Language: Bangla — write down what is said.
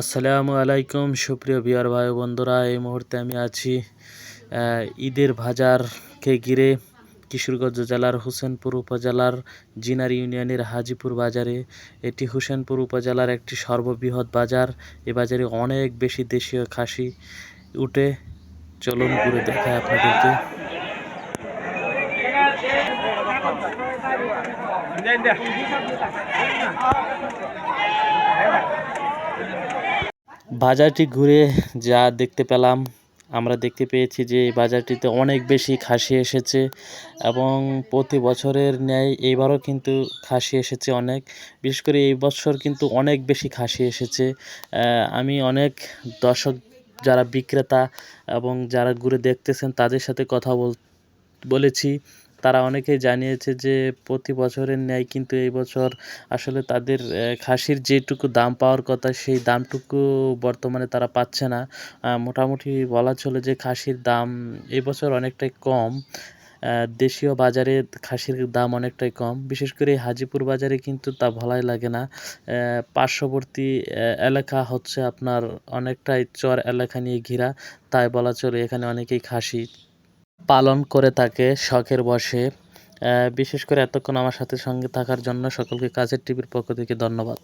আসসালামু আলাইকুম, সুপ্রিয় বিয়ার ভাই বন্ধুরা, এই মুহূর্তে আমি আছি ঈদের বাজারকে ঘিরে কিশোরগঞ্জ জেলার হোসেনপুর উপজেলার জিনার ইউনিয়নের হাজিপুর বাজারে। এটি হোসেনপুর উপজেলার একটি সর্ববৃহৎ বাজার। এ বাজারে অনেক বেশি দেশীয় খাসি উঠে। চলুন ঘুরে দেখায় আপনাদেরকে। বাজারটি ঘুরে যা দেখতে পেলাম, আমরা দেখতে পেয়েছি যে এই বাজারটিতে অনেক বেশি খাসি এসেছে এবং প্রতি বছরের ন্যায় এইবারও কিন্তু খাসি এসেছে অনেক। বিশেষ করে এই বছর কিন্তু অনেক বেশি খাসি এসেছে। আমি অনেক দর্শক যারা বিক্রেতা এবং যারা ঘুরে দেখতেছেন তাদের সাথে কথা বল, বলেছি। তারা অনেকেই জানিয়েছে যে প্রতি বছরের ন্যায় কিন্তু এই বছর আসলে তাদের খাসির যেটুকু দাম পাওয়ার কথা সেই দামটুকু বর্তমানে তারা পাচ্ছে না। মোটামুটি বলা চলে যে খাসির দাম এবছর অনেকটাই কম। দেশীয় বাজারে খাসির দাম অনেকটাই কম। বিশেষ করে হাজিপুর বাজারে কিন্তু তা ভালাই লাগে না। পার্শ্ববর্তী এলাকা হচ্ছে আপনার অনেকটাই চর এলাকা নিয়ে ঘেরা। তাই বলা চলে এখানে অনেকেই খাসি। পালন করে থাকে শখের বসে বিশেষ করে এতক্ষণ আমার সাথে সঙ্গে থাকার জন্য সকলকে কাজের টিভির পক্ষ থেকে ধন্যবাদ।